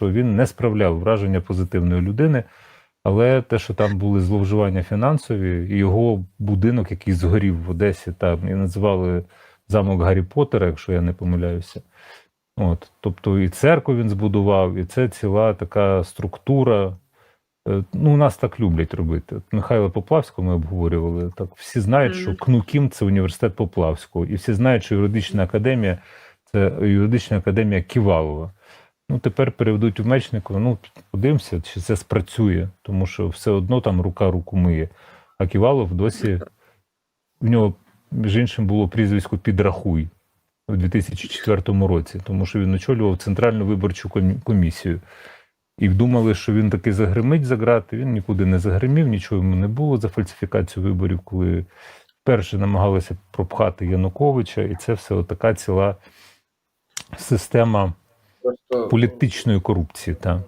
що він не справляв враження позитивної людини. Але те, що там були зловживання фінансові, і його будинок, який згорів в Одесі, там і називали замок Гаррі Поттера, якщо я не помиляюся. От, тобто і церкву він збудував, і це ціла така структура. Е, Ну, нас так люблять робити. От Михайла Поплавського ми обговорювали. Так всі знають, що. КНУКІМ це університет Поплавського, і всі знають, що юридична академія це юридична академія Ківалова. Ну, тепер переведуть у Мечникова. Ну, подивимося, чи це спрацює, тому що все одно там рука руку миє. А Ківалов досі в нього, між іншим, було прізвисько Підрахуй у 2004 році, тому що він очолював Центральну виборчу комісію. І думали, що він таки загримить за грати. Він нікуди не загримів, нічого йому не було за фальсифікацію виборів, коли вперше намагалися пропхати Януковича, і це все така ціла система політичної корупції. Та.